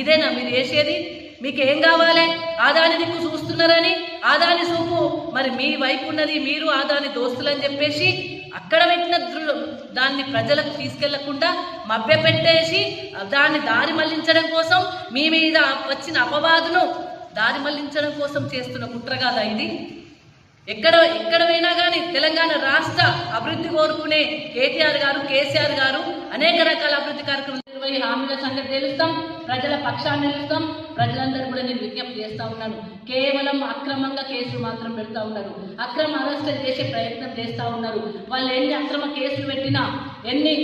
ఇదేనా మీరు వేసేది మీకు ఏం కావాలి? ఆదాని దిక్కు చూస్తున్నారని ఆదాని చూపు. మరి మీ వైపు ఉన్నది మీరు ఆదాని దోస్తులని చెప్పేసి అక్కడ పెట్టిన దాన్ని ప్రజలకు తీసుకెళ్ళకుండా మభ్యపెట్టేసి దాన్ని దారి మళ్ళించడం కోసం మీ మీద వచ్చిన అపవాదును దారి మళ్ళించడం కోసం చేస్తున్న కుట్రగాల ఇది? ఎక్కడ ఎక్కడ పోయినా కానీ తెలంగాణ రాష్ట్ర అభివృద్ధి కోరుకునే కేటీఆర్ గారు కేసీఆర్ గారు అనేక రకాల అభివృద్ధి కార్యక్రమాలు సంగతి తెలుస్తాం ప్రజల పక్షాన్ని నిలుస్తాం ప్రజలందరూ కూడా నేను విజ్ఞప్తి చేస్తా ఉన్నాను. కేవలం అక్రమంగా కేసులు మాత్రం పెడతా ఉన్నారు. అక్రమ అరెస్ట్ చేసే ప్రయత్నం చేస్తా ఉన్నారు. వాళ్ళు ఎన్ని అక్రమ కేసులు పెట్టినా ఎన్ని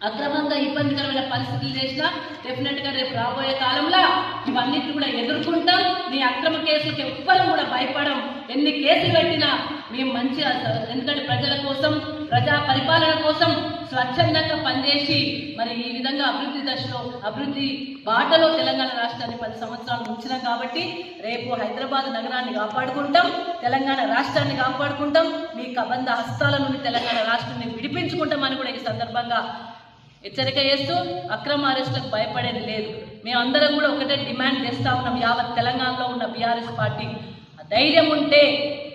అక్రమంగా ఇబ్బందికరమైన పరిస్థితులు చేసినా డెఫినెట్గా రేపు రాబోయే కాలంలో ఇవన్నిటిని కూడా ఎదుర్కొంటాం. మీ అక్రమ కేసులకు ఎవ్వరూ కూడా భయపడం ఎన్ని కేసులు పెట్టినా మేము మంచిగా ఎందుకంటే ప్రజల కోసం ప్రజా పరిపాలన కోసం స్వచ్ఛందంగా పనిచేసి మరి ఈ విధంగా అభివృద్ధి దశలో అభివృద్ధి బాటలో తెలంగాణ రాష్ట్రాన్ని పది సంవత్సరాలు ఉంచినాం కాబట్టి రేపు హైదరాబాద్ నగరాన్ని కాపాడుకుంటాం తెలంగాణ రాష్ట్రాన్ని కాపాడుకుంటాం. మీ కబంధ హస్తాల నుండి తెలంగాణ రాష్ట్రాన్ని విడిపించుకుంటామని కూడా ఈ సందర్భంగా హెచ్చరిక చేస్తూ అక్రమ అరెస్టులకు భయపడేది లేదు. మేమందరం కూడా ఒకటే డిమాండ్ చేస్తా ఉన్నాం యావత్ తెలంగాణలో ఉన్న బీఆర్ఎస్ పార్టీ. ఆ ధైర్యం ఉంటే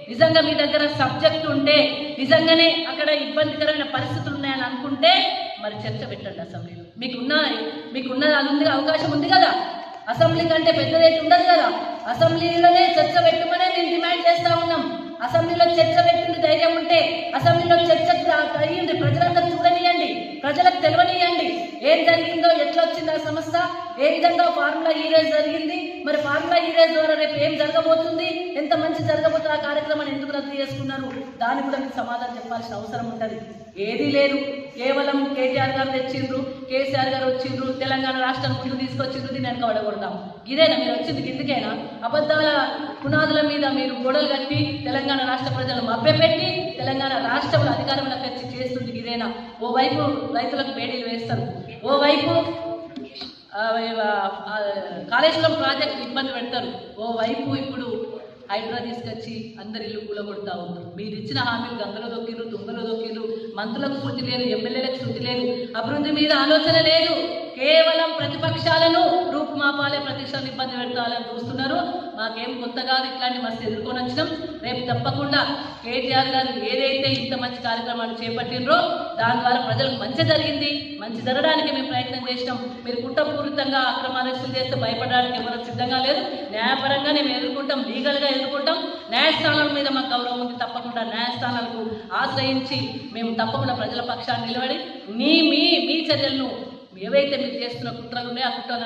నిజంగా మీ దగ్గర సబ్జెక్ట్ ఉంటే నిజంగానే అక్కడ ఇబ్బందికరమైన పరిస్థితులు ఉన్నాయని అనుకుంటే మరి చర్చ పెట్టండి అసెంబ్లీలో. మీకున్న మీకున్న అది ఉంది అవకాశం ఉంది కదా? అసెంబ్లీ కంటే పెద్దదైతే ఉండదు కదా? అసెంబ్లీలోనే చర్చ పెట్టమనే మేము డిమాండ్ చేస్తా ఉన్నాం. అసెంబ్లీలో చర్చ పెట్టింది ధైర్యం ఉంటే అసెంబ్లీలో చర్చ అయ్యింది ప్రజలందరూ చూడండి. ప్రజలకు తెలియనియండి ఏం జరిగిందో ఎట్లా వచ్చింది ఆ సమస్య ఏ విధంగా ఫార్ములా ఈరేజ్ జరిగింది మరి ఫార్ములా ఈరేజ్ ద్వారా రేపు ఏం జరగబోతుంది ఎంత మంచి జరగబోతుంది ఆ కార్యక్రమాన్ని ఎందుకు రద్దు చేసుకున్నారు దాని కూడా మీకు సమాధానం చెప్పాల్సిన అవసరం ఉంటుంది. ఏదీ లేదు. కేవలం కేటీఆర్ గారు తెచ్చిండ్రు కేసీఆర్ గారు వచ్చిండ్రు తెలంగాణ రాష్ట్రం ముందు తీసుకొచ్చిండ్రు దీన్ని వెనక పడగొడదాం ఇదేనా మీరు వచ్చింది ఎందుకైనా అబద్ధాల పునాదుల మీద మీరు గొడవలు కట్టి తెలంగాణ రాష్ట్ర ప్రజలను మభ్యపెట్టి తెలంగాణ రాష్ట్రంలో అధికారంలోకి వచ్చి ఏనా ఓవైపు రైతులకు బేడీలు వేస్తారు ఓవైపు కాళేశ్వరం ప్రాజెక్ట్ ఇబ్బంది పెడతారు ఓవైపు ఇప్పుడు హైడ్రా తీసుకొచ్చి అందరి ఇల్లు కూలగొడతా ఉన్నారు. మీరు ఇచ్చిన హామీలు గంగలో దొక్కిరు తుంగలో దొక్కిరు మంత్రులకు శృతి లేదు ఎమ్మెల్యేలకు శృతి లేదు అభివృద్ధి మీద ఆలోచన లేదు. కేవలం ప్రతిపక్షాలను రూపుమాపాలే ప్రతిష్టలు ఇబ్బంది పెడతాలని చూస్తున్నారు. మాకేం కొత్త కాదు ఇట్లాంటి మస్తు ఎదుర్కొని వచ్చినాం. రేపు తప్పకుండా కేటీఆర్ గారు ఏదైతే ఇంత మంచి కార్యక్రమాలు చేపట్టినరో దాని ద్వారా ప్రజలకు మంచి జరిగింది. మంచి జరగడానికి మేము ప్రయత్నం చేసినాం. మీరు కుట్రపూరితంగా అక్రమారెస్టులు చేస్తే భయపడడానికి ఎవరు సిద్ధంగా లేదు న్యాయపరంగా మేము ఎదుర్కొంటాం. లీగల్గా ఎదుర్కొంటాం. న్యాయస్థానాల మీద మాకు గౌరవం ఉంది. తప్పకుండా న్యాయస్థానాలకు ఆశ్రయించి మేము తప్పకుండా ప్రజల పక్షాన్ని నిలబడి మీ మీ మీ చర్యలను ఏవైతే మీరు చేస్తున్న కుట్రలు ఉన్నాయో ఆ కుట్రలను